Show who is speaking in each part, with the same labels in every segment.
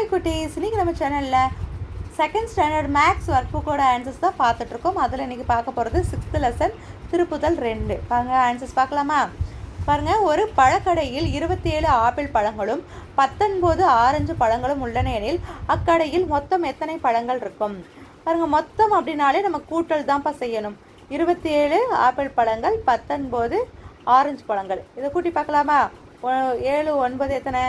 Speaker 1: Hi குட்டீஸ். இன்னைக்கு நம்ம சேனலில் செகண்ட் ஸ்டாண்டர்ட் மேக்ஸ் ஒர்க் புக்கோட ஆன்சர்ஸ் தான் பார்த்துட்ருக்கோம். அதில் இன்றைக்கி பார்க்க போகிறது சிக்ஸ்த் லெசன் திருப்புதல் ரெண்டு. பாருங்க ஆன்சர்ஸ் பார்க்கலாமா? பாருங்கள் ஒரு பழக்கடையில் இருபத்தி ஏழு ஆப்பிள் பழங்களும் பத்தொன்பது ஆரஞ்சு பழங்களும் உள்ளன எனில் அக்கடையில் மொத்தம் எத்தனை பழங்கள் இருக்கும்? பாருங்கள் மொத்தம் அப்படின்னாலே நம்ம கூட்டல் தான்ப்பா செய்யணும். இருபத்தி ஏழு ஆப்பிள் பழங்கள் பத்தொன்பது ஆரஞ்சு பழங்கள். இதை கூட்டி பார்க்கலாமா? ஏழு ஒன்பது எத்தனை?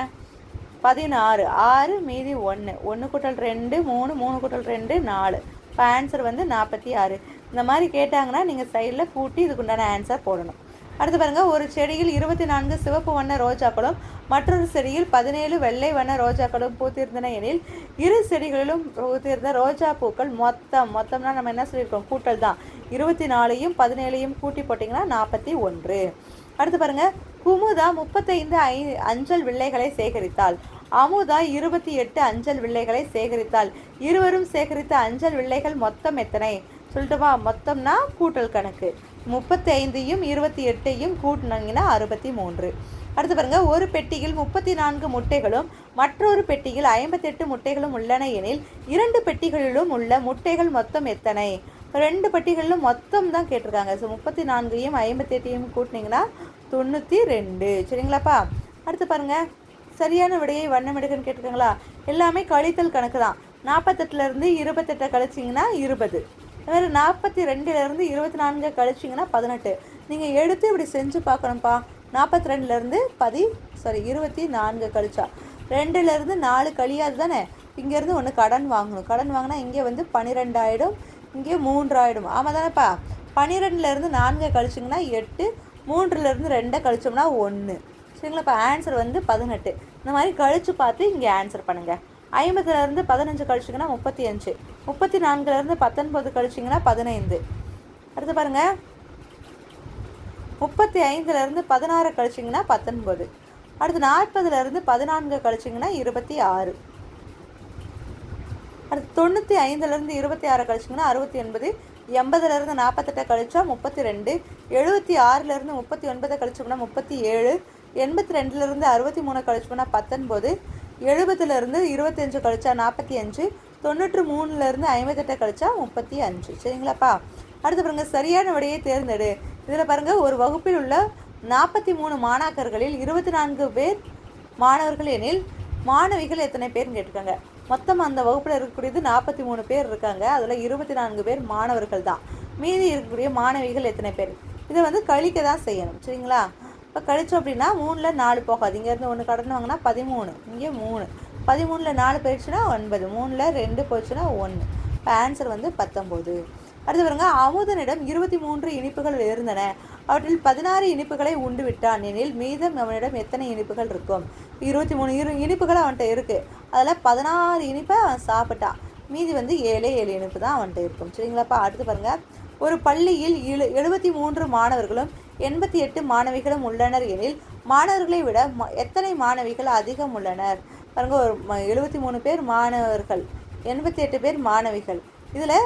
Speaker 1: பதினாறு ஆறு மீதி ஒன்று ஒன்று கூட்டல் ரெண்டு மூணு மூணு கூட்டல் ரெண்டு நாலு. இப்போ ஆன்சர் வந்து நாற்பத்தி ஆறு. இந்த மாதிரி கேட்டாங்கன்னா நீங்கள் சைடில் கூட்டி இதுக்குண்டான ஆன்சர் போடணும். அடுத்து பாருங்கள் ஒரு செடியில் இருபத்தி நான்கு சிவப்பு வண்ண ரோஜாக்களும் மற்றொரு செடியில் பதினேழு வெள்ளை வண்ண ரோஜாக்களும் பூத்திருந்தன எனில் இரு செடிகளிலும் பூத்திருந்த ரோஜா பூக்கள் மொத்தம் மொத்தம்னா நம்ம என்ன சொல்லியிருக்கோம்? கூட்டல் தான். இருபத்தி நாலையும் பதினேழையும் கூட்டி போட்டிங்கன்னா நாற்பத்தி ஒன்று. அடுத்து பாருங்க. குமுதா முப்பத்தைந்து ஐ அஞ்சல் வில்லைகளை சேகரித்தாள். அமுதா இருபத்தி எட்டு அஞ்சல் வில்லைகளை சேகரித்தாள். இருவரும் சேகரித்த அஞ்சல் வில்லைகள் மொத்தம் எத்தனை? சொல்லட்டுமா? மொத்தம்னா கூட்டல் கணக்கு. முப்பத்தி ஐந்தையும் இருபத்தி எட்டையும் கூட்டினீங்கன்னா அறுபத்தி மூன்று. அடுத்து பாருங்க. ஒரு பெட்டியில் முப்பத்தி நான்கு முட்டைகளும் மற்றொரு பெட்டியில் ஐம்பத்தெட்டு முட்டைகளும் உள்ளன எனில் இரண்டு பெட்டிகளிலும் உள்ள முட்டைகள் மொத்தம் எத்தனை? ரெண்டு பட்டிகளிலும் மொத்தம் தான் கேட்டிருக்காங்க. ஸோ முப்பத்தி நான்கையும் ஐம்பத்தெட்டையும் கூட்டினீங்கன்னா தொண்ணூற்றி ரெண்டு. சரிங்களாப்பா? அடுத்து பாருங்கள் சரியான விடையை வண்ணமிடுகன்னு கேட்டிருக்காங்களா? எல்லாமே கழித்தல் கணக்கு தான். நாற்பத்தெட்டுலேருந்து இருபத்தெட்டை கழிச்சிங்கன்னா இருபது. வேறு நாற்பத்தி ரெண்டுலேருந்து இருபத்தி நான்கு கழிச்சிங்கன்னா பதினெட்டு. நீங்கள் எடுத்து இப்படி செஞ்சு பார்க்கணும்ப்பா. நாற்பத்தி ரெண்டுலேருந்து பதி சாரி இருபத்தி நான்கு கழிச்சா ரெண்டுலேருந்து நாலு கழியாது தானே? இங்கேருந்து ஒன்று கடன் வாங்கணும். கடன் வாங்கினா இங்கே வந்து பன்னிரெண்டாயிடும் இங்கே மூன்றாயிடும். ஆமாம் தானேப்பா? பன்னிரெண்டுலேருந்து நான்கு கழிச்சிங்கன்னா எட்டு மூன்றுலேருந்து ரெண்டை கழிச்சோம்னா ஒன்று சரிங்களா இப்போ ஆன்சர் வந்து பதினெட்டு. இந்த மாதிரி கழித்து பார்த்து இங்கே ஆன்சர் பண்ணுங்கள் ஐம்பதுலேருந்து பதினஞ்சு கழிச்சிங்கன்னா முப்பத்தி அஞ்சு. முப்பத்தி நான்குலேருந்து பத்தொன்பது கழிச்சிங்கன்னா பதினைந்து. அடுத்து பாருங்கள் முப்பத்தி ஐந்துலேருந்து பதினாறு கழிச்சிங்கன்னா பத்தொன்பது. அடுத்து நாற்பதுலேருந்து பதினான்கு கழிச்சிங்கன்னா இருபத்தி ஆறு. அடுத்து தொண்ணூற்றி ஐந்துலேருந்து இருபத்தி ஆறு கழிச்சிங்கன்னா அறுபத்தி ஒன்பது எண்பதுலேருந்து நாற்பத்தெட்டை கழிச்சா முப்பத்தி ரெண்டு எழுபத்தி ஆறுலேருந்து முப்பத்தி ஒன்பதை கழிச்சோம்னா முப்பத்தி ஏழு எண்பத்தி ரெண்டுலேருந்து அறுபத்தி மூணு கழிச்சோம்னா பத்தொன்பது எழுபதுலேருந்து இருபத்தஞ்சு கழிச்சா நாற்பத்தி அஞ்சு தொண்ணூற்று மூணுலேருந்து ஐம்பத்தெட்டை கழிச்சா முப்பத்தி அஞ்சு. சரிங்களாப்பா? அடுத்து பாருங்கள் சரியான விடையை தேர்ந்தெடு. இதில் பாருங்கள் ஒரு வகுப்பில் உள்ள நாற்பத்தி மூணு மாணாக்கர்களில் இருபத்தி நான்கு பேர் மாணவர்கள் எனில் மாணவிகள் எத்தனை பேர்னு கேட்டிருக்காங்க. மொத்தம் அந்த வகுப்பில் இருக்கக்கூடியது நாற்பத்தி மூணு பேர் இருக்காங்க. அதில் இருபத்தி நான்கு பேர் மாணவர்கள் தான். மீதி இருக்கக்கூடிய மாணவிகள் எத்தனை பேர்? இதை வந்து கழிக்க தான் செய்யணும். சரிங்களா? இப்போ கழிச்சோம் அப்படின்னா மூணில் நாலு போகாது. இங்கேருந்து ஒன்று கடன் வாங்கினா பதிமூணு இங்கே மூணு. பதிமூணில் நாலு போயிடுச்சுன்னா ஒன்பது மூணில் ரெண்டு போயிடுச்சுன்னா ஒன்று இப்போ ஆன்சர் வந்து பத்தொம்போது அடுத்து பாருங்க அமுதனிடம் இருபத்தி மூன்று இனிப்புகள் இருந்தன. அவற்றில் பதினாறு இனிப்புகளை உண்டு விட்டான் எனில் மீதம் அவனிடம் எத்தனை இனிப்புகள் இருக்கும்? இருபத்தி மூணு இரு இனிப்புகள் அவன்கிட்ட இருக்குது அதில் பதினாறு இனிப்பை அவன் சாப்பிட்டான். மீதி வந்து ஏழே ஏழு இனிப்பு தான் அவன்கிட்ட இருக்கும். சரிங்களாப்பா அடுத்து பாருங்கள் ஒரு பள்ளியில் எழு எழுபத்தி மூன்று மாணவர்களும் எண்பத்தி எட்டு மாணவிகளும் உள்ளனர் எனில் மாணவர்களை விட ம- எத்தனை மாணவிகள் அதிகம் உள்ளனர்? பாருங்க ஒரு எழுபத்தி மூணு பேர் மாணவர்கள் எண்பத்தி எட்டு பேர் மாணவிகள். இதில்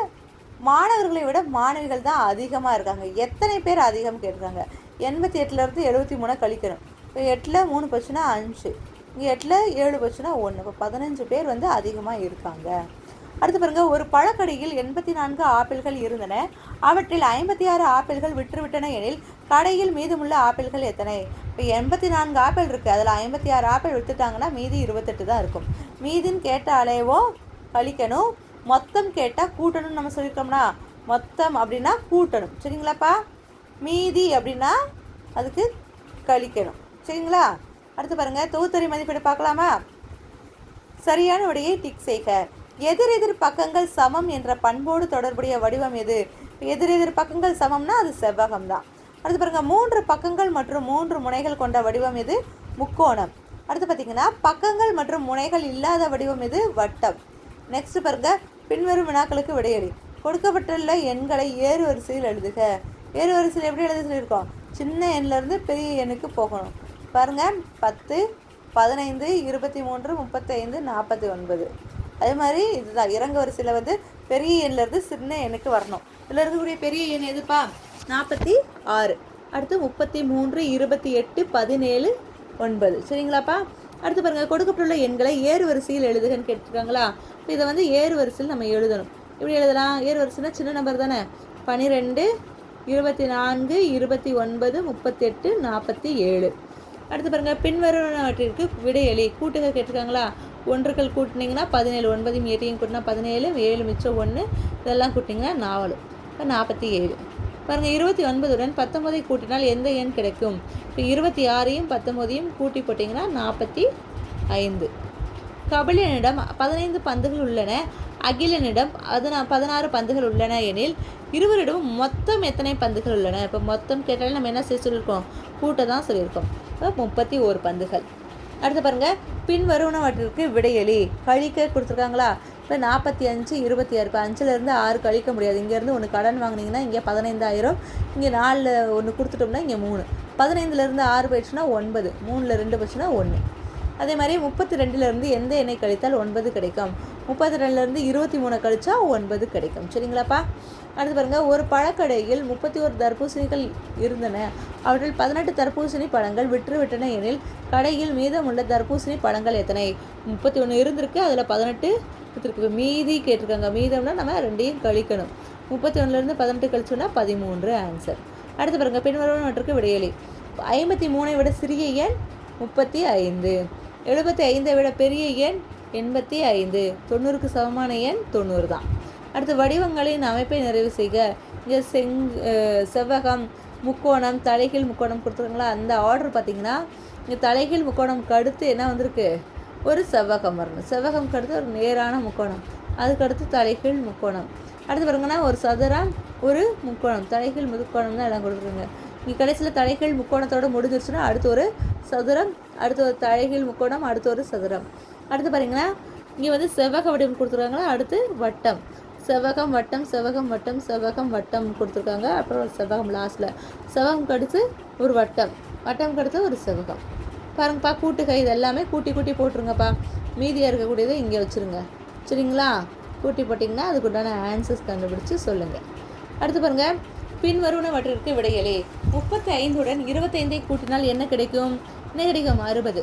Speaker 1: மாணவர்களை விட மாணவிகள் தான் அதிகமாக இருக்காங்க. எத்தனை பேர் அதிகம் கேட்டிருக்காங்க? எண்பத்தி எட்டுலேருந்து எழுபத்தி மூணை கழிக்கணும். இப்போ எட்டில் மூணு போச்சுன்னா அஞ்சு. இங்கே எட்டில் ஏழு போச்சுன்னா ஒன்று இப்போ பதினஞ்சு பேர் வந்து அதிகமாக இருக்காங்க. அடுத்து பாருங்க ஒரு பழக்கடையில் எண்பத்தி நான்கு ஆப்பிள்கள் இருந்தன. அவற்றில் ஐம்பத்தி ஆறு ஆப்பிள்கள் விற்றுவிட்டன எனில் கடையில் மீதமுள்ள ஆப்பிள்கள் எத்தனை? இப்போ எண்பத்தி நான்கு ஆப்பிள் இருக்குது அதில் ஐம்பத்தி ஆறு ஆப்பிள் விற்றுட்டாங்கன்னா மீதி இருபத்தெட்டு தான் இருக்கும். மீதின்னு கேட்டாலேவோ கழிக்கணும். மொத்தம் கேட்டால் கூட்டணும்னு நம்ம சொல்லியிருக்கோம்னா மொத்தம் அப்படின்னா கூட்டணும். சரிங்களாப்பா? மீதி அப்படின்னா அதுக்கு கழிக்கணும். சரிங்களா? அடுத்து பாருங்க தொகுத்தறி மதிப்பீடு பார்க்கலாமா? சரியான விடையை டிக் செய்க. எதிர் எதிர் பக்கங்கள் சமம் என்ற பண்போடு தொடர்புடைய வடிவம் எது? எதிர் எதிர் பக்கங்கள் சமம்னா அது செவ்வகம் தான் அடுத்து பாருங்க மூன்று பக்கங்கள் மற்றும் மூன்று முனைகள் கொண்ட வடிவம் எது? முக்கோணம். அடுத்து பார்த்தீங்கன்னா பக்கங்கள் மற்றும் முனைகள் இல்லாத வடிவம் எது? வட்டம். நெக்ஸ்ட் பாருங்க பின்வரும் வினாக்களுக்கு விடையளி கொடுக்கப்பட்டுள்ள எண்களை ஏறு வரிசையில் எழுதுக. ஏறு வரிசையில் எப்படி எழுத சொல்லியிருக்கோம்? சின்ன எண்ணிலேருந்து பெரிய எண்ணுக்கு போகணும். பாருங்கள் பத்து பதினைந்து இருபத்தி மூன்று முப்பத்தைந்து நாற்பத்தி ஒன்பது அதே மாதிரி இதுதான். இறங்க வரிசையில் வந்து பெரிய எண்ணிலேருந்து சின்ன எண்ணுக்கு வரணும். இதில் இருக்கக்கூடிய பெரிய எண் எதுப்பா? நாற்பத்தி ஆறு. அடுத்து முப்பத்தி மூன்று இருபத்தி எட்டு பதினேழு ஒன்பது. சரிங்களாப்பா? அடுத்து பாருங்கள் கொடுக்கப்பட்டுள்ள எண்களை ஏறு வரிசையில் எழுதுகன்னு கேட்டிருக்காங்களா? இப்போ இதை வந்து ஏறு வரிசையில் நம்ம எழுதணும். இப்படி எழுதலாம்? ஏறு வரிசைனா சின்ன நம்பர் தானே? பன்னிரெண்டு இருபத்தி நான்கு இருபத்தி ஒன்பது முப்பத்தெட்டு நாற்பத்தி ஏழு. அடுத்து பாருங்கள் பின்வருவனவற்றிற்கு விடையளி கூட்டுக கேட்டிருக்காங்களா? ஒன்றுகள் கூட்டினீங்கன்னா பதினேழு ஒன்பதையும் எட்டையும் கூட்டினா பதினேழு ஏழு மிச்சம் ஒன்று இதெல்லாம் கூட்டிங்கன்னா நாலு இப்போ நாற்பத்தி ஏழு பாருங்கள் இருபத்தி ஒன்பதுடன் பத்தொம்பதை கூட்டினால் எந்த எண் கிடைக்கும்? இப்போ இருபத்தி ஆறையும் பத்தொம்பதையும் கூட்டி போட்டிங்கன்னா நாற்பத்தி ஐந்து கபிலனிடம் பதினைந்து பந்துகள் உள்ளன. அகிலனிடம் அதனா பதினாறு பந்துகள் உள்ளன எனில் இருவரிடமும் மொத்தம் எத்தனை பந்துகள் உள்ளன? இப்போ மொத்தம் கேட்டாலும் நம்ம என்ன செய்ய சொல்லியிருக்கோம்? கூட்ட தான் சொல்லியிருக்கோம். முப்பத்தி ஓரு பந்துகள். அடுத்து பாருங்கள் பின்வருவனவற்றிற்கு விடையளி. கழிக்க கொடுத்துருக்காங்களா? இப்போ நாற்பத்தி அஞ்சு இருபத்தி ஆறு. இப்போ அஞ்சுலேருந்து ஆறு கழிக்க முடியாது. இங்கேருந்து ஒன்று கடன் வாங்கினீங்கன்னா இங்கே பதினைந்தாயிரம் இங்கே நாலில் ஒன்று கொடுத்துட்டோம்னா இங்கே மூணு. பதினைந்துலேருந்து ஆறு போயிடுச்சுன்னா ஒன்பது மூணில் ரெண்டு போச்சுன்னா ஒன்று அதே மாதிரி முப்பத்தி ரெண்டுலேருந்து எந்த எண்ணெய் கழித்தால் ஒன்பது கிடைக்கும்? முப்பத்தி ரெண்டுலேருந்து இருபத்தி மூணு கழிச்சா ஒன்பது கிடைக்கும். சரிங்களாப்பா? அடுத்து பாருங்கள் ஒரு பழக்கடையில் முப்பத்தி ஒரு தர்பூசணிகள் இருந்தன. அவற்றில் பதினெட்டு தர்பூசணி பழங்கள் விற்றுவிட்டன எனில் கடையில் மீதமுள்ள தர்பூசணி பழங்கள் எத்தனை? முப்பத்தி ஒன்று இருந்திருக்கு அதில் பதினெட்டு கொடுத்துருக்கு மீதி கேட்டிருக்காங்க. மீதம்னா நம்ம ரெண்டையும் கழிக்கணும். முப்பத்தி ஒன்றுலேருந்து பதினெட்டு கழிச்சோன்னா பதிமூன்று ஆன்சர் அடுத்து பாருங்கள் பின்வருவனவற்றுக்கு விடையளி. ஐம்பத்தி மூணை விட சிறிய எண் முப்பத்தி ஐந்து. எழுபத்தி ஐந்தை விட பெரிய எண் எண்பத்தி ஐந்து. தொண்ணூறுக்கு சமமான எண் தொண்ணூறு தான். அடுத்து வடிவங்களின் அமைப்பை நிறைவு செய்க. இங்கே செங் செவ்வகம் முக்கோணம் தலைகீழ் முக்கோணம் கொடுத்துருங்களா அந்த ஆர்டர் பார்த்தீங்கன்னா இங்கே தலைகீழ் முக்கோணம்க்கு அடுத்து என்ன வந்திருக்கு? ஒரு செவ்வகம் வரணும். செவ்வகம்க்கு அடுத்து ஒரு நேரான முக்கோணம். அதுக்கடுத்து தலைகீழ் முக்கோணம். அடுத்து பாருங்கன்னா ஒரு சதுரம் ஒரு முக்கோணம். தலைகீழ் முக்கோணம் தான் எல்லாம் கொடுத்துருங்க இங்கே கடைசியில் தலைகீழ் முக்கோணத்தோடு முடிஞ்சிருச்சுன்னா அடுத்து ஒரு சதுரம் அடுத்து ஒரு தலைகீழ் முக்கோணம் அடுத்து ஒரு சதுரம். அடுத்து பாருங்கன்னா இங்கே வந்து செவ்வக வடிவம் கொடுத்துருக்காங்களா? அடுத்து வட்டம். செவ்வகம் வட்டம் செவ்வகம் வட்டம் செவ்வகம் வட்டம் கொடுத்துருக்காங்க. அப்புறம் செவ்வகம் லாஸ்ட்டில் செவ்வகம் கடித்து ஒரு வட்டம். வட்டம் கடித்து ஒரு செவ்வகம். பாருங்கப்பா கூட்டுகை இது எல்லாமே கூட்டி கூட்டி போட்டுருங்கப்பா. மீதியாக இருக்கக்கூடியதை இங்கே வச்சுருங்க. சரிங்களா? கூட்டி போட்டிங்கன்னா அதுக்குண்டான ஆன்சர்ஸ் கண்டுபிடிச்சி சொல்லுங்கள் அடுத்து பாருங்கள் பின்வருவனவற்றிற்கு விடையலே முப்பத்தி ஐந்துடன் இருபத்தைந்தை கூட்டினால் என்ன கிடைக்கும்? என்ன கிடைக்கும் அறுபது.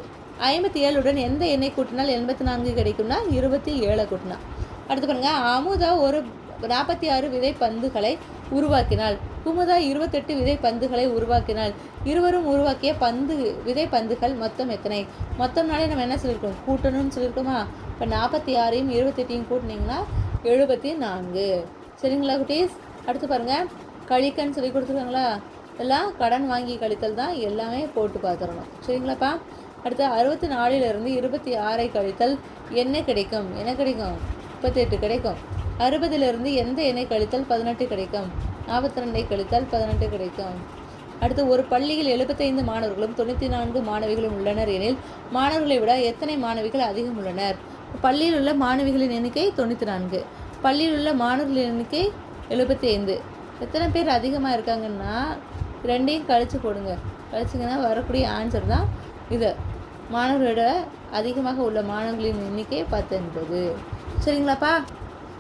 Speaker 1: ஐம்பத்தி ஏழுடன் எந்த எண்ணை கூட்டினால் எண்பத்தி நான்கு கிடைக்கும்னா இருபத்தி ஏழை கூட்டினா. அடுத்து பாருங்க அமுதா ஒரு நாற்பத்தி ஆறு விதை பந்துகளை உருவாக்கினாள். குமுதா இருபத்தெட்டு விதை பந்துகளை உருவாக்கினாள். இருவரும் உருவாக்கிய பந்து விதை பந்துகள் மொத்தம் எத்தனை? மொத்தம்னாலே நம்ம என்ன சொல்லியிருக்கோம்? கூட்டணும்னு சொல்லியிருக்கோமா? இப்போ நாற்பத்தி ஆறையும் இருபத்தெட்டையும் கூட்டினீங்கன்னா எழுபத்தி நான்கு. சரிங்களா குட்டீஸ்? அடுத்து பாருங்க கழிக்கன்னு சொல்லி கொடுத்துருக்காங்களா? எல்லாம் கடன் வாங்கி கழித்தல் தான் எல்லாமே போட்டு பார்த்துடணும். சரிங்களாப்பா? அடுத்து அறுபத்தி நாலிலிருந்து இருபத்தி ஆறை கழித்தல் என்ன கிடைக்கும்? என்ன கிடைக்கும்? முப்பத்தெட்டு கிடைக்கும். அறுபதிலிருந்து எந்த எண்ணெய் கழித்தால் பதினெட்டு கிடைக்கும்? நாற்பத்தி ரெண்டை கழித்தால் பதினெட்டு கிடைக்கும். அடுத்து ஒரு பள்ளியில் எழுபத்தைந்து மாணவர்களும் தொண்ணூற்றி நான்கு மாணவிகளும் உள்ளனர் எனில் மாணவர்களை விட எத்தனை மாணவிகள் அதிகம் உள்ளனர்? பள்ளியில் உள்ள மாணவிகளின் எண்ணிக்கை தொண்ணூற்றி நான்கு. பள்ளியில் உள்ள மாணவர்களின் எண்ணிக்கை எழுபத்தி ஐந்து எத்தனை பேர் அதிகமாக இருக்காங்கன்னா ரெண்டையும் கழித்து போடுங்க. கழிச்சிங்கன்னா வரக்கூடிய ஆன்சர் தான் இது. மாணவர்களோட அதிகமாக உள்ள மாணவர்களின் எண்ணிக்கை பத்தொன்பது. சரிங்களாப்பா?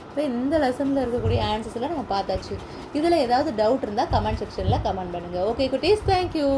Speaker 1: இப்போ இந்த லெசனில் இருக்கக்கூடிய ஆன்சர்ஸ்லாம் நம்ம பார்த்தாச்சு. இதில் ஏதாவது டவுட் இருந்தால் கமெண்ட் செக்ஷனில் கமெண்ட் பண்ணுங்கள் ஓகே குட்டீஸ் தேங்க்யூ